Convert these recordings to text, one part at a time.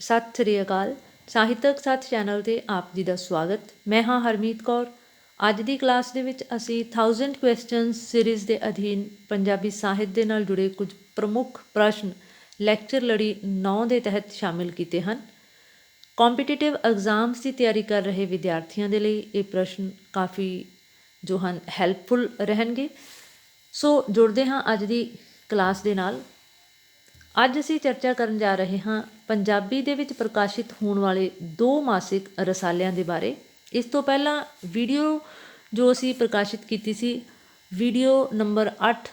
ਸਤਿ ਸ੍ਰੀ ਅਕਾਲ। ਸਾਹਿਤਕ ਸੱਤ ਚੈਨਲ ਤੇ ਆਪ ਜੀ ਦਾ ਸਵਾਗਤ। ਮੈਂ ਹਾਂ ਹਰਮੀਤ ਕੌਰ। ਅੱਜ ਦੀ ਕਲਾਸ ਦੇ ਵਿੱਚ ਅਸੀਂ 1000 ਕੁਐਸਚਨਸ ਸੀਰੀਜ਼ ਦੇ ਅਧੀਨ ਪੰਜਾਬੀ ਸਾਹਿਤ ਦੇ ਨਾਲ ਜੁੜੇ ਕੁਝ ਪ੍ਰਮੁੱਖ ਪ੍ਰਸ਼ਨ ਲੈਕਚਰ ਲੜੀ 9 ਦੇ ਤਹਿਤ ਸ਼ਾਮਿਲ ਕੀਤੇ ਹਨ। ਕੰਪੀਟੀਟਿਵ ਐਗਜ਼ਾਮਸ ਦੀ ਤਿਆਰੀ ਕਰ ਰਹੇ ਵਿਦਿਆਰਥੀਆਂ ਦੇ ਲਈ ਇਹ ਪ੍ਰਸ਼ਨ ਕਾਫੀ ਜੋ ਹਨ ਹੈਲਪਫੁਲ ਰਹਿਣਗੇ। ਸੋ ਜੁੜਦੇ ਹਾਂ ਅੱਜ ਦੀ ਕਲਾਸ ਦੇ ਨਾਲ। ਅੱਜ ਅਸੀਂ ਚਰਚਾ ਕਰਨ ਜਾ ਰਹੇ ਹਾਂ ਪੰਜਾਬੀ ਦੇ ਵਿੱਚ ਪ੍ਰਕਾਸ਼ਿਤ ਹੋਣ ਵਾਲੇ ਦੋ ਮਾਸਿਕ ਰਸਾਲਿਆਂ ਦੇ ਬਾਰੇ। ਇਸ ਤੋਂ ਪਹਿਲਾਂ ਵੀਡੀਓ ਜੋ ਅਸੀਂ ਪ੍ਰਕਾਸ਼ਿਤ ਕੀਤੀ ਸੀ, ਵੀਡੀਓ ਨੰਬਰ 8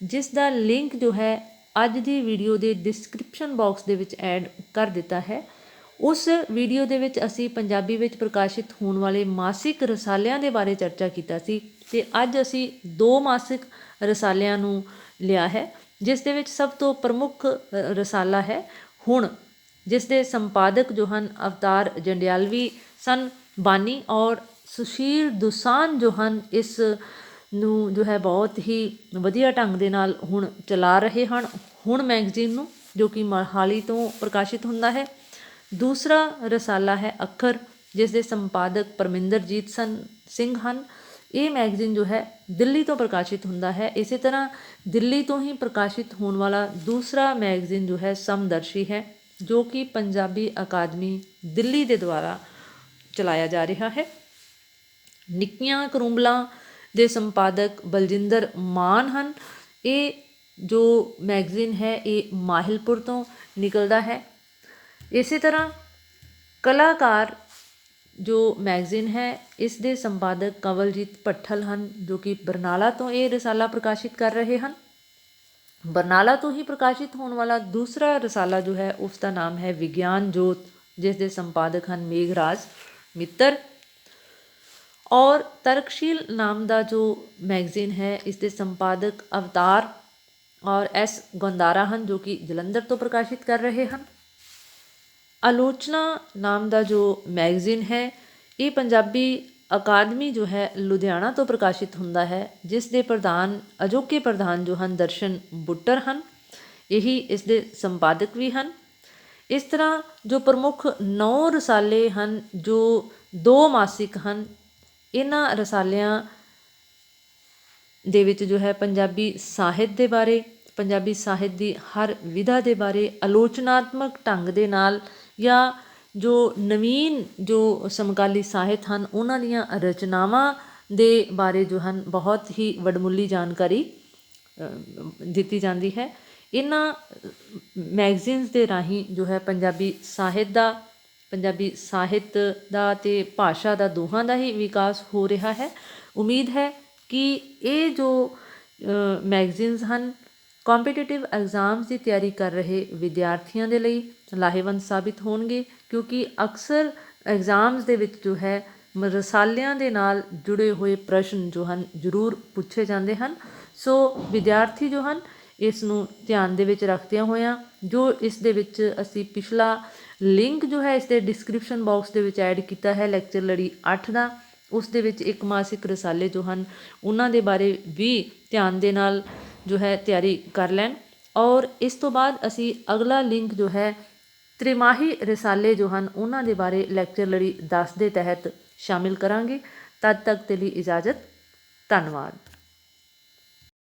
ਜਿਸ ਦਾ ਲਿੰਕ ਜੋ ਹੈ ਅੱਜ ਦੀ ਵੀਡੀਓ ਦੇ ਡਿਸਕ੍ਰਿਪਸ਼ਨ ਬਾਕਸ ਦੇ ਵਿੱਚ ਐਡ ਕਰ ਦਿੱਤਾ ਹੈ। ਉਸ ਵੀਡੀਓ ਦੇ ਵਿੱਚ ਅਸੀਂ ਪੰਜਾਬੀ ਵਿੱਚ ਪ੍ਰਕਾਸ਼ਿਤ ਹੋਣ ਵਾਲੇ ਮਾਸਿਕ ਰਸਾਲਿਆਂ ਦੇ ਬਾਰੇ ਚਰਚਾ ਕੀਤਾ ਸੀ ਤੇ ਅੱਜ ਅਸੀਂ ਦੋ ਮਾਸਿਕ ਰਸਾਲਿਆਂ ਨੂੰ ਲਿਆ ਹੈ। ਜਿਸ ਦੇ ਵਿੱਚ ਸਭ ਤੋਂ ਪ੍ਰਮੁੱਖ ਅ, ਰਸਾਲਾ ਹੈ ਹੁਣ ਜਿਸ ਦੇ ਸੰਪਾਦਕ ਜੋ ਹਨ ਅਵਤਾਰ ਜੰਡਿਆਲਵੀ ਸਨ ਬਾਨੀ ਔਰ ਸੁਸ਼ੀਲ ਦੁਸਾਨ ਜੋ ਹਨ ਇਸ ਨੂੰ ਜੋ ਹੈ ਬਹੁਤ ਹੀ ਵਧੀਆ ਢੰਗ ਦੇ ਨਾਲ ਹੁਣ ਚਲਾ ਰਹੇ ਹਨ। ਹੁਣ ਮੈਗਜ਼ੀਨ ਨੂੰ ਜੋ ਕਿ ਮਹਾਲੀ ਤੋਂ ਪ੍ਰਕਾਸ਼ਿਤ ਹੁੰਦਾ ਹੈ। ਦੂਸਰਾ ਰਸਾਲਾ ਹੈ ਅੱਖਰ ਜਿਸ ਦੇ ਸੰਪਾਦਕ ਪਰਮਿੰਦਰਜੀਤ ਸਨ ਸਿੰਘ ਹਨ। ਇਹ ਮੈਗਜ਼ੀਨ ਜੋ ਹੈ ਦਿੱਲੀ ਤੋਂ ਪ੍ਰਕਾਸ਼ਿਤ ਹੁੰਦਾ ਹੈ। ਇਸੇ ਤਰ੍ਹਾਂ ਦਿੱਲੀ ਤੋਂ ਹੀ ਪ੍ਰਕਾਸ਼ਿਤ ਹੋਣ ਵਾਲਾ ਦੂਸਰਾ ਮੈਗਜ਼ੀਨ ਜੋ ਹੈ ਸਮਦਰਸ਼ੀ ਹੈ, ਜੋ ਕਿ ਪੰਜਾਬੀ ਅਕਾਦਮੀ ਦਿੱਲੀ ਦੇ ਦੁਆਰਾ ਚਲਾਇਆ ਜਾ ਰਿਹਾ ਹੈ। ਨਿੱਕੀਆਂ ਕਰੂੰਬਲਾਂ ਦੇ ਸੰਪਾਦਕ ਬਲਜਿੰਦਰ ਮਾਨ ਹਨ। ਇਹ ਜੋ ਮੈਗਜ਼ੀਨ ਹੈ, ਇਹ ਮਾਹਿਲਪੁਰ ਤੋਂ ਨਿਕਲਦਾ ਹੈ। ਇਸੇ ਤਰ੍ਹਾਂ ਕਲਾਕਾਰ ਜੋ ਮੈਗਜ਼ੀਨ ਹੈ, ਇਸ ਦੇ ਸੰਪਾਦਕ ਕਵਲਜੀਤ ਭੱਠਲ ਹਨ, ਜੋ ਕਿ ਬਰਨਾਲਾ ਤੋਂ ਇਹ ਰਸਾਲਾ ਪ੍ਰਕਾਸ਼ਿਤ ਕਰ ਰਹੇ ਹਨ। ਬਰਨਾਲਾ ਤੋਂ ਹੀ ਪ੍ਰਕਾਸ਼ਿਤ ਹੋਣ ਵਾਲਾ ਦੂਸਰਾ ਰਸਾਲਾ ਜੋ ਹੈ, ਉਸ ਦਾ ਨਾਮ ਹੈ ਵਿਗਿਆਨ ਜੋਤ, ਜਿਸ ਦੇ ਸੰਪਾਦਕ ਹਨ ਮੇਘਰਾਜ ਮਿੱਤਰ। ਔਰ ਤਰਕਸ਼ੀਲ ਨਾਮ ਦਾ ਜੋ ਮੈਗਜ਼ੀਨ ਹੈ, ਇਸ ਦੇ ਸੰਪਾਦਕ ਅਵਤਾਰ ਔਰ ਐਸ ਗੰਦਾਰਾ ਹਨ, ਜੋ ਕਿ ਜਲੰਧਰ ਤੋਂ ਪ੍ਰਕਾਸ਼ਿਤ ਕਰ ਰਹੇ ਹਨ। ਆਲੋਚਨਾ ਨਾਮ ਦਾ ਜੋ ਮੈਗਜ਼ੀਨ ਹੈ, ਇਹ ਪੰਜਾਬੀ ਅਕਾਦਮੀ ਜੋ ਹੈ, ਲੁਧਿਆਣਾ ਤੋਂ ਪ੍ਰਕਾਸ਼ਿਤ ਹੁੰਦਾ ਹੈ, ਜਿਸ ਦੇ ਪ੍ਰਧਾਨ, ਅਜੋਕੇ ਪ੍ਰਧਾਨ ਜੋ ਹਨ, ਦਰਸ਼ਨ ਬੁੱਟਰ ਹਨ। ਇਹੀ ਇਸ ਦੇ ਸੰਪਾਦਕ ਵੀ ਹਨ। ਇਸ ਤਰ੍ਹਾਂ ਜੋ ਪ੍ਰਮੁੱਖ ਨੌ ਰਸਾਲੇ ਹਨ, ਜੋ ਦੋ ਮਾਸਿਕ ਹਨ, ਇਹਨਾਂ ਰਸਾਲਿਆਂ ਦੇ ਵਿੱਚ ਜੋ ਹੈ ਪੰਜਾਬੀ ਸਾਹਿਤ ਦੇ ਬਾਰੇ, ਪੰਜਾਬੀ ਸਾਹਿਤ ਦੀ ਹਰ ਵਿਧਾ ਦੇ ਬਾਰੇ ਆਲੋਚਨਾਤਮਕ ਢੰਗ ਦੇ ਨਾਲ ਜਾਂ ਜੋ ਨਵੀਨ ਜੋ ਸਮਕਾਲੀ ਸਾਹਿਤ ਹਨ, ਉਹਨਾਂ ਦੀਆਂ ਰਚਨਾਵਾਂ ਦੇ ਬਾਰੇ ਜੋ ਹਨ, ਬਹੁਤ ਹੀ ਵਡਮੁੱਲੀ ਜਾਣਕਾਰੀ ਦਿੱਤੀ ਜਾਂਦੀ ਹੈ। ਇਹਨਾਂ ਮੈਗਜ਼ੀਨਸ ਦੇ ਰਾਹੀਂ ਜੋ ਹੈ ਪੰਜਾਬੀ ਸਾਹਿਤ ਦਾ, ਪੰਜਾਬੀ ਸਾਹਿਤ ਦਾ ਤੇ ਭਾਸ਼ਾ ਦਾ ਦੋਹਾਂ ਦਾ ਹੀ ਵਿਕਾਸ ਹੋ ਰਿਹਾ ਹੈ। ਉਮੀਦ ਹੈ ਕਿ ਇਹ ਜੋ ਮੈਗਜ਼ੀਨਸ ਹਨ ਕੰਪੀਟੀਟਿਵ ਐਗਜ਼ਾਮਸ ਦੀ ਤਿਆਰੀ ਕਰ ਰਹੇ ਵਿਦਿਆਰਥੀਆਂ ਦੇ ਲਈ ਲਾਹੇਵੰਦ ਸਾਬਿਤ ਹੋਣਗੇ, ਕਿਉਂਕਿ ਅਕਸਰ ਐਗਜ਼ਾਮਸ ਦੇ ਵਿੱਚ ਜੋ ਹੈ, ਰਸਾਲਿਆਂ ਦੇ ਨਾਲ ਜੁੜੇ ਹੋਏ ਪ੍ਰਸ਼ਨ ਜੋ ਹਨ, ਜ਼ਰੂਰ ਪੁੱਛੇ ਜਾਂਦੇ ਹਨ। ਸੋ ਵਿਦਿਆਰਥੀ ਜੋ ਹਨ ਇਸ ਨੂੰ ਧਿਆਨ ਦੇ ਵਿੱਚ ਰੱਖਦਿਆਂ ਹੋਇਆਂ, ਜੋ ਇਸ ਦੇ ਵਿੱਚ ਅਸੀਂ ਪਿਛਲਾ ਲਿੰਕ ਜੋ ਹੈ, ਇਸ ਦੇ ਡਿਸਕ੍ਰਿਪਸ਼ਨ ਬਾਕਸ ਦੇ ਵਿੱਚ ਐਡ ਕੀਤਾ ਹੈ ਲੈਕਚਰ ਲੜੀ 8 ਦਾ, ਉਸ ਦੇ ਵਿੱਚ ਇੱਕ ਮਾਸਿਕ ਰਸਾਲੇ ਜੋ ਹਨ, ਉਹਨਾਂ ਦੇ ਬਾਰੇ ਵੀ ਧਿਆਨ ਦੇ ਨਾਲ ਜੋ ਹੈ ਤਿਆਰੀ ਕਰ ਲੈਣ। ਔਰ ਇਸ ਤੋਂ ਬਾਅਦ ਅਸੀਂ ਅਗਲਾ ਲਿੰਕ ਜੋ ਹੈ ਤ੍ਰਿਮਾਹੀ ਰਸਾਲੇ ਜੋ ਹਨ, ਉਹਨਾਂ ਦੇ ਬਾਰੇ ਲੈਕਚਰ ਲੜੀ 10 ਦੇ ਤਹਿਤ ਸ਼ਾਮਿਲ ਕਰਾਂਗੇ। ਤਦ ਤੱਕ ਦੇ ਲਈ ਇਜਾਜ਼ਤ। ਧੰਨਵਾਦ।